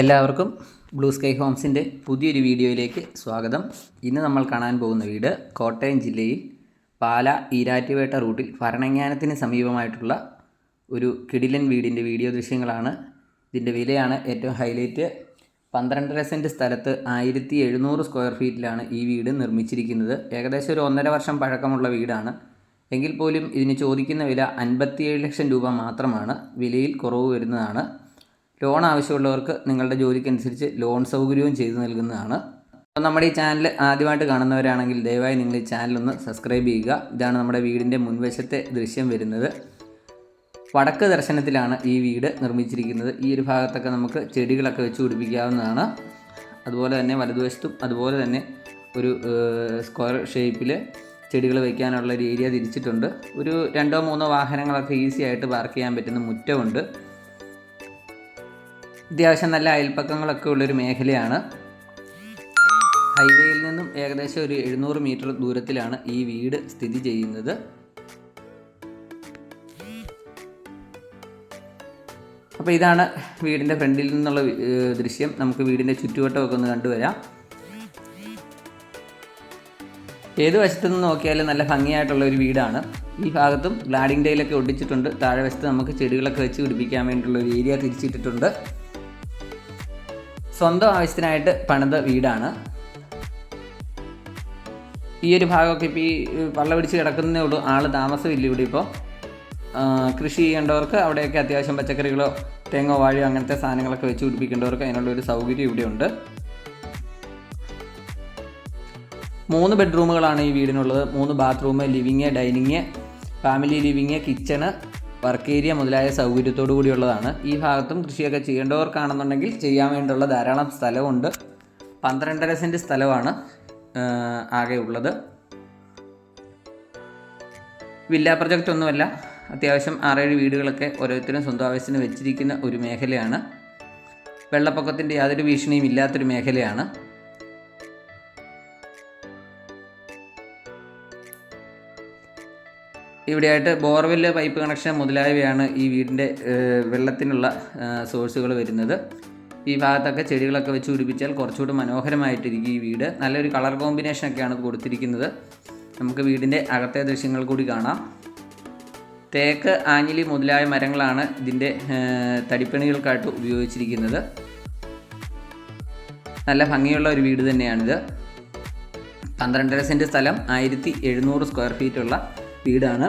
എല്ലാവർക്കും blue sky ഹോംസിന്റെ പുതിയൊരു വീഡിയോയിലേക്ക് സ്വാഗതം. ഇന്ന് നമ്മൾ കാണാൻ പോകുന്ന വീട് കോട്ടയം ജില്ലയിൽ പാല ഈരാറ്റുപേട്ട റൂട്ടിൽ ഭരണങ്ങാനത്തിന് സമീപമായിട്ടുള്ള ഒരു കിടിലൻ വീടിന്റെ വീഡിയോ ദൃശ്യങ്ങളാണ്. ഇതിന്റെ വിലയാണ് ഏറ്റവും ഹൈലൈറ്റ്. പന്ത്രണ്ടര സെന്റ് സ്ഥലത്ത് ആയിരത്തി എഴുന്നൂറ് സ്ക്വയർ ഫീറ്റിലാണ് ഈ വീട് നിർമ്മിച്ചിരിക്കുന്നത്. ഏകദേശം ഒരു ഒന്നര വർഷം പഴക്കമുള്ള വീടാണ്. എങ്കിൽ പോലും ഇതിന് ചോദിക്കുന്ന വില അൻപത്തിയേഴ് ലക്ഷം രൂപ മാത്രമാണ്. വിലയിൽ കുറവ് വരുന്നതാണ്. ലോൺ ആവശ്യമുള്ളവർക്ക് നിങ്ങളുടെ ജോലിക്കനുസരിച്ച് ലോൺ സൗകര്യവും ചെയ്തു നൽകുന്നതാണ്. അപ്പോൾ നമ്മുടെ ഈ ചാനൽ ആദ്യമായിട്ട് കാണുന്നവരാണെങ്കിൽ ദയവായി നിങ്ങൾ ഈ ചാനൽ ഒന്ന് സബ്സ്ക്രൈബ് ചെയ്യുക. ഇതാണ് നമ്മുടെ വീടിന്റെ മുൻവശത്തെ ദൃശ്യം വരുന്നത്. വടക്ക് ദർശനത്തിലാണ് ഈ വീട് നിർമ്മിച്ചിരിക്കുന്നത്. ഈ ഒരു ഭാഗത്തൊക്കെ നമുക്ക് ചെടികളൊക്കെ വെച്ച് പിടിപ്പിക്കാവുന്നതാണ്. അതുപോലെ തന്നെ വലതുവശത്തും അതുപോലെ തന്നെ ഒരു സ്ക്വയർ ഷേപ്പിൽ ചെടികൾ വയ്ക്കാനുള്ള ഒരു ഏരിയ തിരിച്ചിട്ടുണ്ട്. ഒരു രണ്ടോ മൂന്നോ വാഹനങ്ങളൊക്കെ ഈസി ആയിട്ട് പാർക്ക് ചെയ്യാൻ പറ്റുന്ന മുറ്റമുണ്ട്. അത്യാവശ്യം നല്ല അയൽപ്പക്കങ്ങളൊക്കെ ഉള്ളൊരു മേഖലയാണ്. ഹൈവേയിൽ നിന്നും ഏകദേശം ഒരു എഴുന്നൂറ് മീറ്റർ ദൂരത്തിലാണ് ഈ വീട് സ്ഥിതി ചെയ്യുന്നത്. അപ്പോൾ ഇതാണ് വീടിന്റെ ഫ്രണ്ടിൽ നിന്നുള്ള ദൃശ്യം. നമുക്ക് വീടിന്റെ ചുറ്റുവട്ടമൊക്കെ ഒന്ന് കണ്ടുവരാം ഏത് വശത്തു നിന്ന് നോക്കിയാലും നല്ല ഭംഗിയായിട്ടുള്ള ഒരു വീടാണ്. ഈ ഭാഗത്തും ഗ്ലാഡിംഗ് ഡേയിലൊക്കെ ഒട്ടിച്ചിട്ടുണ്ട്. താഴെ വശത്ത് നമുക്ക് ചെടികളൊക്കെ വെച്ച് പിടിപ്പിക്കാൻ വേണ്ടിയിട്ടുള്ള ഒരു ഏരിയ തിരിച്ചിട്ടിട്ടുണ്ട്. സ്വന്തം ആവശ്യത്തിനായിട്ട് പണിത വീടാണ്. ഈ ഒരു ഭാഗമൊക്കെ ഇപ്പോൾ ഈ വള്ള പിടിച്ച് കിടക്കുന്നേ ഉള്ളൂ. ആൾ താമസമില്ല ഇവിടെ ഇപ്പോൾ കൃഷി ചെയ്യേണ്ടവർക്ക് അവിടെയൊക്കെ അത്യാവശ്യം പച്ചക്കറികളോ തേങ്ങോ വാഴയോ അങ്ങനത്തെ സാധനങ്ങളൊക്കെ വെച്ച് പിടിപ്പിക്കേണ്ടവർക്ക് അതിനുള്ള ഒരു സൗകര്യം ഇവിടെയുണ്ട്. മൂന്ന് ബെഡ്റൂമുകളാണ് ഈ വീടിനുള്ളത്. മൂന്ന് bathroom living dining family living kitchen work area മുതലായ സൗകര്യത്തോടു കൂടിയുള്ളതാണ്. ഈ ഭാഗത്തും കൃഷിയൊക്കെ ചെയ്യേണ്ടവർക്കാണെന്നുണ്ടെങ്കിൽ ചെയ്യാൻ വേണ്ടിയുള്ള ധാരാളം സ്ഥലമുണ്ട്. പന്ത്രണ്ടര സെന്റ് സ്ഥലമാണ് ആകെ ഉള്ളത്. വില്ല പ്രൊജക്റ്റ് ഒന്നുമല്ല അത്യാവശ്യം ആറേഴ് വീടുകളൊക്കെ ഓരോരുത്തരും സ്വന്തം ആവശ്യത്തിന് വെച്ചിരിക്കുന്ന ഒരു മേഖലയാണ്. വെള്ളപ്പൊക്കത്തിന്റെ യാതൊരു ഭീഷണിയും ഇല്ലാത്തൊരു മേഖലയാണ്. ഇവിടെയായിട്ട് ബോർവെല്ല് പൈപ്പ് കണക്ഷൻ മുതലായവയാണ് ഈ വീടിന്റെ വെള്ളത്തിനുള്ള സോഴ്സുകൾ വരുന്നത്. ഈ ഭാഗത്തൊക്കെ ചെടികളൊക്കെ വെച്ച് പിടിപ്പിച്ചാൽ കുറച്ചുകൂടി മനോഹരമായിട്ടിരിക്കും ഈ വീട്. നല്ലൊരു കളർ കോമ്പിനേഷനൊക്കെയാണ് കൊടുത്തിരിക്കുന്നത്. നമുക്ക് വീടിന്റെ അകത്തെ ദൃശ്യങ്ങൾ കൂടി കാണാം. തേക്ക് ആഞ്ഞിലി മുതലായ മരങ്ങളാണ് ഇതിന്റെ തടിപ്പണികൾക്കായിട്ട് ഉപയോഗിച്ചിരിക്കുന്നത്. നല്ല ഭംഗിയുള്ള ഒരു വീട് തന്നെയാണിത്. പന്ത്രണ്ടര സെന്റ് സ്ഥലം ആയിരത്തി എഴുന്നൂറ് സ്ക്വയർ ഫീറ്റ് ഉള്ള വീടാണ്.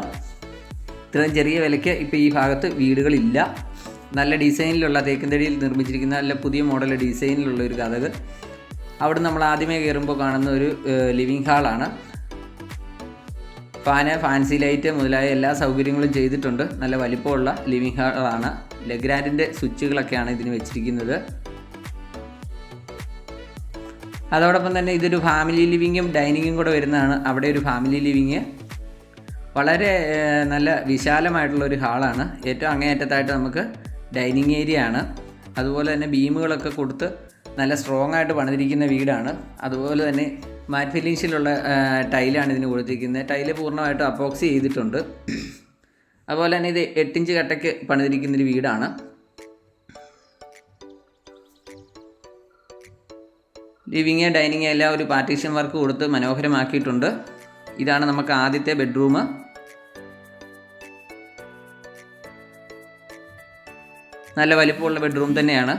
ഇത്രയും ചെറിയ വിലയ്ക്ക് ഇപ്പോൾ ഈ ഭാഗത്ത് വീടുകളില്ല. നല്ല ഡിസൈനിലുള്ള തേക്കിൻതടിയിൽ നിർമ്മിച്ചിരിക്കുന്ന നല്ല പുതിയ മോഡൽ ഡിസൈനിലുള്ള ഒരു കഥക്. അവിടെ നമ്മൾ ആദ്യമേ കയറുമ്പോൾ കാണുന്ന ഒരു ലിവിങ് ഹാളാണ്. ഫാന് ഫാൻസി ലൈറ്റ് മുതലായ എല്ലാ സൗകര്യങ്ങളും ചെയ്തിട്ടുണ്ട്. നല്ല വലിപ്പമുള്ള ലിവിങ് ഹാളാണ്. ലെഗ്രാൻഡിന്റെ സ്വിച്ചുകളൊക്കെയാണ് ഇതിന് വെച്ചിരിക്കുന്നത്. അതോടൊപ്പം തന്നെ ഇതൊരു ഫാമിലി ലിവിങ്ങും ഡൈനിങ്ങും കൂടെ വരുന്നതാണ്. അവിടെ ഒരു ഫാമിലി ലിവിങ്. വളരെ നല്ല വിശാലമായിട്ടുള്ള ഒരു ഹാളാണ്. ഏറ്റവും അങ്ങേയറ്റത്തായിട്ട് നമുക്ക് ഡൈനിങ് ഏരിയ ആണ് അതുപോലെ തന്നെ ബീമുകളൊക്കെ കൊടുത്ത് നല്ല സ്ട്രോങ് ആയിട്ട് പണിതിരിക്കുന്ന വീടാണ്. അതുപോലെ തന്നെ മാറ്റ് ഫിനിഷിലുള്ള ടൈലാണ് ഇതിന് കൊടുത്തിരിക്കുന്നത്. ടൈൽ പൂർണമായിട്ടും അപ്പോക്സി ചെയ്തിട്ടുണ്ട്. അതുപോലെ തന്നെ ഇത് എട്ടിഞ്ച് കട്ടയ്ക്ക് പണിതിരിക്കുന്നൊരു വീടാണ്. ലിവിങ് ഡൈനിങ് എല്ലാം ഒരു പാർട്ടീഷൻ വർക്ക് കൊടുത്ത് മനോഹരമാക്കിയിട്ടുണ്ട്. ഇതാണ് നമുക്ക് ആദ്യത്തെ ബെഡ്റൂം. നല്ല വലിപ്പമുള്ള ബെഡ്റൂം തന്നെയാണ്.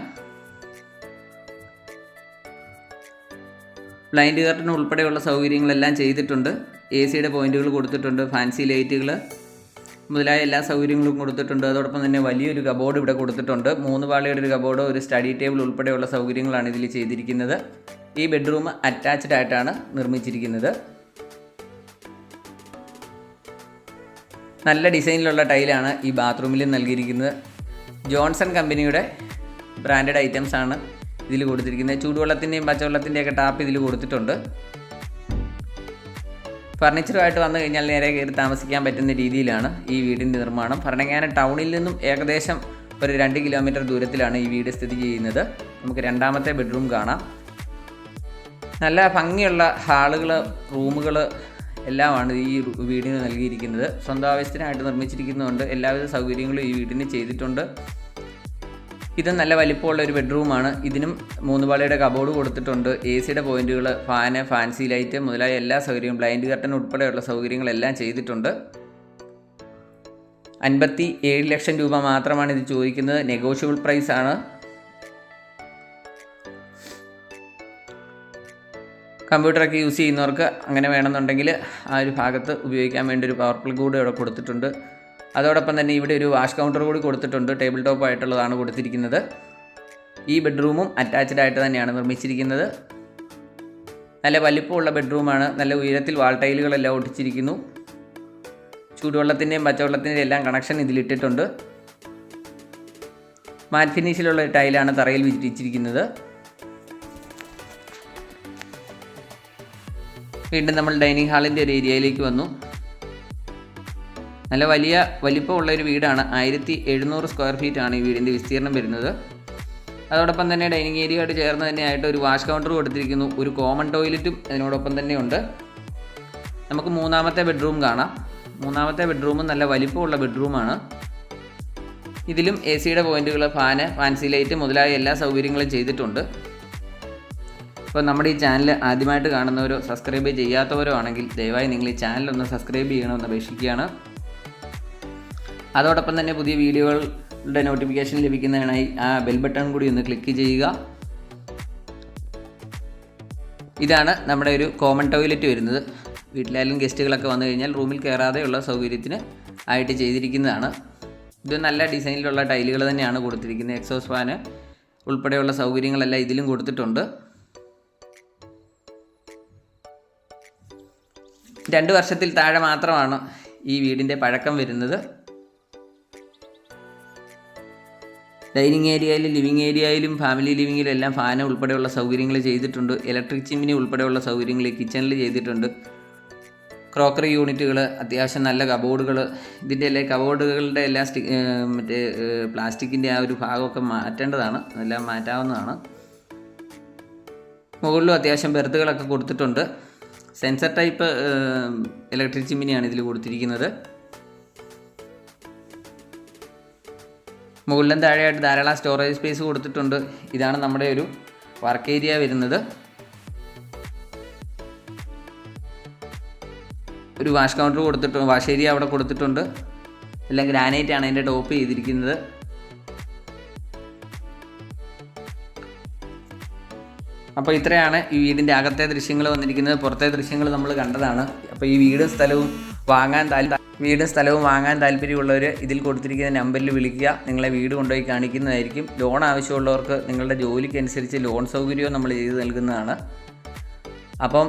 ബ്ലൈൻഡ് കർട്ടൻ ഉൾപ്പെടെയുള്ള സൗകര്യങ്ങളെല്ലാം ചെയ്തിട്ടുണ്ട്. എ സിയുടെ പോയിന്റുകൾ കൊടുത്തിട്ടുണ്ട് ഫാൻസി ലൈറ്റുകൾ മുതലായ എല്ലാ സൗകര്യങ്ങളും കൊടുത്തിട്ടുണ്ട്. അതോടൊപ്പം തന്നെ വലിയൊരു കബോർഡ് ഇവിടെ കൊടുത്തിട്ടുണ്ട്. മൂന്ന് പാളിയുടെ ഒരു കബോർഡ് ഒരു സ്റ്റഡി ടേബിൾ ഉൾപ്പെടെയുള്ള സൗകര്യങ്ങളാണ് ഇതിൽ ചെയ്തിരിക്കുന്നത്. ഈ ബെഡ്റൂം അറ്റാച്ച്ഡ് ആയിട്ടാണ് നിർമ്മിച്ചിരിക്കുന്നത്. നല്ല ഡിസൈനിലുള്ള ടൈലാണ് ഈ ബാത്റൂമിൽ നൽകിയിരിക്കുന്നത്. ജോൺസൺ കമ്പനിയുടെ ബ്രാൻഡഡ് ഐറ്റംസ് ആണ് ഇതിൽ കൊടുത്തിരിക്കുന്നത്. ചൂടുവെള്ളത്തിന്റെയും പച്ചവെള്ളത്തിന്റെയൊക്കെ ടാപ്പ് ഇതിൽ കൊടുത്തിട്ടുണ്ട്. ഫർണിച്ചറുമായിട്ട് വന്നു കഴിഞ്ഞാൽ നേരെ കയറി താമസിക്കാൻ പറ്റുന്ന രീതിയിലാണ് ഈ വീടിന്റെ നിർമ്മാണം. ഭരണങ്ങാന ടൗണിൽ നിന്നും ഏകദേശം ഒരു രണ്ട് കിലോമീറ്റർ ദൂരത്തിലാണ് ഈ വീട് സ്ഥിതി ചെയ്യുന്നത്. നമുക്ക് രണ്ടാമത്തെ ബെഡ്റൂം കാണാം. നല്ല ഭംഗിയുള്ള ഹാളുകൾ റൂമുകൾ എല്ലാമാണ് ഈ വീടിന് നൽകിയിരിക്കുന്നത്. സ്വന്തം ആവശ്യത്തിനായിട്ട് നിർമ്മിച്ചിരിക്കുന്നതുകൊണ്ട് എല്ലാവിധ സൗകര്യങ്ങളും ഈ വീടിന് ചെയ്തിട്ടുണ്ട്. ഇത് നല്ല വലിപ്പമുള്ള ഒരു ബെഡ്റൂമാണ്. ഇതിനും മൂന്ന് പാളിയുടെ കബോർഡ് കൊടുത്തിട്ടുണ്ട്. എ സിയുടെ പോയിന്റുകൾ ഫാന് ഫാൻസി ലൈറ്റ് മുതലായ എല്ലാ സൗകര്യവും ബ്ലൈൻഡ് കർട്ടൻ ഉൾപ്പെടെയുള്ള സൗകര്യങ്ങളെല്ലാം ചെയ്തിട്ടുണ്ട്. അൻപത്തി ഏഴ് ലക്ഷം രൂപ മാത്രമാണ് ഇത് ചോദിക്കുന്നത്. നെഗോഷ്യബിൾ പ്രൈസ് ആണ് കമ്പ്യൂട്ടറൊക്കെ യൂസ് ചെയ്യുന്നവർക്ക് അങ്ങനെ വേണമെന്നുണ്ടെങ്കിൽ ആ ഒരു ഭാഗത്ത് ഉപയോഗിക്കാൻ വേണ്ടി ഒരു പവർ പ്ലഗ് കൂടി ഇവിടെ കൊടുത്തിട്ടുണ്ട്. അതോടൊപ്പം തന്നെ ഇവിടെ ഒരു വാഷ് കൗണ്ടർ കൂടി കൊടുത്തിട്ടുണ്ട്. ടേബിൾ ടോപ്പ് ആയിട്ടുള്ളതാണ് കൊടുത്തിരിക്കുന്നത്. ഈ ബെഡ്റൂമും അറ്റാച്ച്ഡ് ആയിട്ട് തന്നെയാണ് നിർമ്മിച്ചിരിക്കുന്നത്. നല്ല വലിപ്പമുള്ള ബെഡ്റൂമാണ് നല്ല ഉയരത്തിൽ വാൾ ടൈലുകളെല്ലാം ഒട്ടിച്ചിരിക്കുന്നു. ചൂടുവെള്ളത്തിന്റെയും പച്ചവെള്ളത്തിന്റെയും എല്ലാം കണക്ഷൻ ഇതിലിട്ടിട്ടുണ്ട് മാറ്റ് ഫിനിഷിലുള്ള ടൈലാണ് തറയിൽ വിരിച്ചിരിക്കുന്നത്. വീണ്ടും നമ്മൾ ഡൈനിങ് ഹാളിന്റെ ഒരു ഏരിയയിലേക്ക് വന്നു. നല്ല വലിയ വലിപ്പമുള്ള ഒരു വീടാണ്. ആയിരത്തി എഴുന്നൂറ് സ്ക്വയർ ഫീറ്റ് ആണ് ഈ വീടിന്റെ വിസ്തീർണം വരുന്നത്. അതോടൊപ്പം തന്നെ ഡൈനിങ് ഏരിയയോട് ചേർന്ന് തന്നെയായിട്ട് ഒരു വാഷ് കൗണ്ടർ കൊടുത്തിരിക്കുന്നു. ഒരു കോമൺ ടോയ്ലറ്റും അതിനോടൊപ്പം തന്നെ ഉണ്ട്. നമുക്ക് മൂന്നാമത്തെ ബെഡ്റൂം കാണാം. മൂന്നാമത്തെ ബെഡ്റൂമും നല്ല വലിപ്പമുള്ള ബെഡ്റൂമാണ്. ഇതിലും എ സിയുടെ പോയിന്റുകൾ ഫാന് ഫാൻസി ലൈറ്റ് മുതലായ എല്ലാ സൗകര്യങ്ങളും ചെയ്തിട്ടുണ്ട്. അപ്പോൾ നമ്മുടെ ഈ ചാനൽ ആദ്യമായിട്ട് കാണുന്നവരോ സബ്സ്ക്രൈബ് ചെയ്യാത്തവരോ ആണെങ്കിൽ ദയവായി നിങ്ങൾ ഈ ചാനൽ ഒന്ന് സബ്സ്ക്രൈബ് ചെയ്യണമെന്ന് അപേക്ഷിക്കുകയാണ്. അതോടൊപ്പം തന്നെ പുതിയ വീഡിയോകളുടെ നോട്ടിഫിക്കേഷൻ ലഭിക്കുന്നതിനായി ആ ബെൽ ബട്ടൺ കൂടി ഒന്ന് ക്ലിക്ക് ചെയ്യുക. ഇതാണ് നമ്മുടെ ഒരു കോമൺ ടോയ്ലറ്റ് വരുന്നത്. വീട്ടിലായാലും ഗസ്റ്റുകളൊക്കെ വന്നു കഴിഞ്ഞാൽ റൂമിൽ കയറാതെയുള്ള സൗകര്യത്തിന് ആയിട്ട് ചെയ്തിരിക്കുന്നതാണ്. ഇത് നല്ല ഡിസൈനിലുള്ള ടൈലുകൾ തന്നെയാണ് കൊടുത്തിരിക്കുന്നത്. എക്സോസ് ഫാന് ഉൾപ്പെടെയുള്ള സൗകര്യങ്ങളെല്ലാം ഇതിലും കൊടുത്തിട്ടുണ്ട്. രണ്ട് വർഷത്തിൽ താഴെ മാത്രമാണ് ഈ വീടിന്റെ പഴക്കം വരുന്നത്. ഡൈനിങ് ഏരിയയിലും ലിവിങ് ഏരിയയിലും ഫാമിലി ലിവിങ്ങിലും എല്ലാം ഫാന് ഉൾപ്പെടെയുള്ള സൗകര്യങ്ങൾ ചെയ്തിട്ടുണ്ട്. ഇലക്ട്രിക് ചിമ്മിനി ഉൾപ്പെടെയുള്ള സൗകര്യങ്ങൾ കിച്ചണിൽ ചെയ്തിട്ടുണ്ട്. ക്രോക്കറി യൂണിറ്റുകൾ അത്യാവശ്യം നല്ല കബോർഡുകൾ ഇതിന്റെ എല്ലാ കബോർഡുകളുടെ എല്ലാ സ്റ്റി മറ്റേ പ്ലാസ്റ്റിക്കിന്റെ ആ ഒരു ഭാഗമൊക്കെ മാറ്റേണ്ടതാണ്. എല്ലാം മാറ്റാവുന്നതാണ്. മുകളിലും അത്യാവശ്യം ബെർത്തുകളൊക്കെ കൊടുത്തിട്ടുണ്ട്. സെൻസർ ടൈപ്പ് ഇലക്ട്രിക് ചിമ്മിനിയാണ് ഇതിൽ കൊടുത്തിരിക്കുന്നത്. മുകളിലും താഴെയായിട്ട് ധാരാളം സ്റ്റോറേജ് സ്പേസ് കൊടുത്തിട്ടുണ്ട്. ഇതാണ് നമ്മുടെ ഒരു വർക്ക് ഏരിയ വരുന്നത്. ഒരു വാഷ് കൗണ്ടർ കൊടുത്തിട്ടുണ്ട് വാഷ് ഏരിയ അവിടെ കൊടുത്തിട്ടുണ്ട്. എല്ലാം ഗ്രാനൈറ്റ് ആണ് അതിന്റെ ടോപ്പ് ചെയ്തിരിക്കുന്നത്. അപ്പോൾ ഇത്രയാണ് ഈ വീടിന്റെ അകത്തെ ദൃശ്യങ്ങൾ വന്നിരിക്കുന്നത്. പുറത്തെ ദൃശ്യങ്ങൾ നമ്മൾ കണ്ടതാണ്. അപ്പോൾ ഈ വീടും സ്ഥലവും വാങ്ങാൻ താല്പര്യം വീടും സ്ഥലവും വാങ്ങാൻ താല്പര്യമുള്ളവർ ഇതിൽ കൊടുത്തിരിക്കുന്ന നമ്പറിൽ വിളിക്കുക. നിങ്ങളെ വീട് കൊണ്ടുപോയി കാണിക്കുന്നതായിരിക്കും. ലോൺ ആവശ്യമുള്ളവർക്ക് നിങ്ങളുടെ ജോലിക്കനുസരിച്ച് ലോൺ സൗകര്യവും നമ്മൾ ചെയ്ത് നൽകുന്നതാണ്. അപ്പം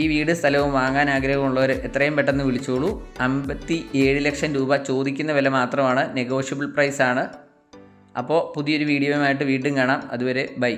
ഈ വീട് സ്ഥലവും വാങ്ങാൻ ആഗ്രഹമുള്ളവർ എത്രയും പെട്ടെന്ന് വിളിച്ചോളൂ. അമ്പത്തി ഏഴ് ലക്ഷം രൂപ ചോദിക്കുന്ന വില മാത്രമാണ്. നെഗോഷ്യബിൾ പ്രൈസാണ് അപ്പോൾ പുതിയൊരു വീഡിയോയുമായിട്ട് വീണ്ടും കാണാം. അതുവരെ ബൈ.